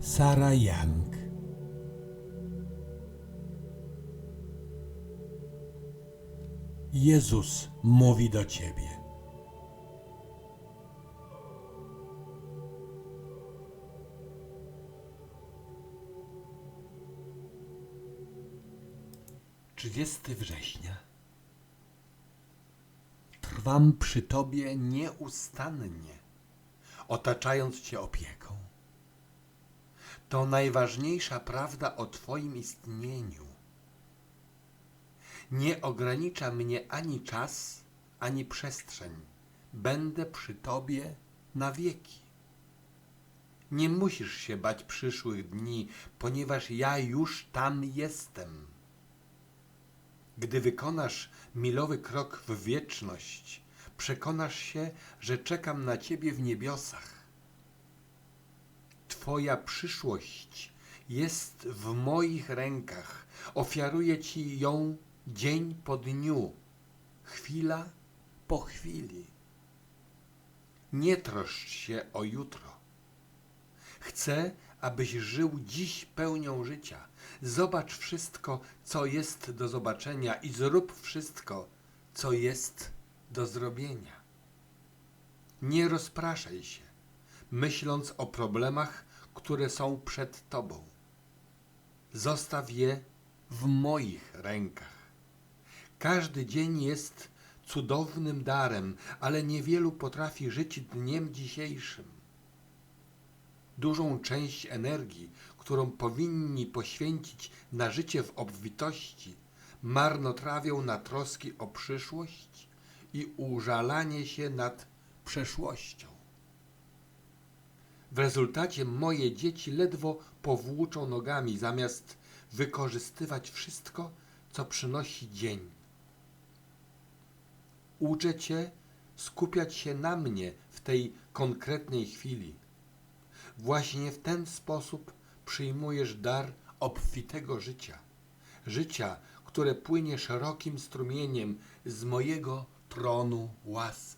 Sara Young. Jezus mówi do ciebie. Trzydziesty września. Trwam przy tobie nieustannie, otaczając cię opieką. To najważniejsza prawda o Twoim istnieniu. Nie ogranicza mnie ani czas, ani przestrzeń. Będę przy Tobie na wieki. Nie musisz się bać przyszłych dni, ponieważ ja już tam jestem. Gdy wykonasz milowy krok w wieczność, przekonasz się, że czekam na Ciebie w niebiosach. Twoja przyszłość jest w moich rękach. Ofiaruję Ci ją dzień po dniu, chwila po chwili. Nie troszcz się o jutro. Chcę, abyś żył dziś pełnią życia. Zobacz wszystko, co jest do zobaczenia i zrób wszystko, co jest do zrobienia. Nie rozpraszaj się myśląc o problemach, które są przed Tobą. Zostaw je w moich rękach. Każdy dzień jest cudownym darem, ale niewielu potrafi żyć dniem dzisiejszym. Dużą część energii, którą powinni poświęcić na życie w obfitości, marnotrawią na troski o przyszłość i użalanie się nad przeszłością. W rezultacie moje dzieci ledwo powłóczą nogami, zamiast wykorzystywać wszystko, co przynosi dzień. Uczę cię skupiać się na mnie w tej konkretnej chwili. Właśnie w ten sposób przyjmujesz dar obfitego życia. Życia, które płynie szerokim strumieniem z mojego tronu łaski.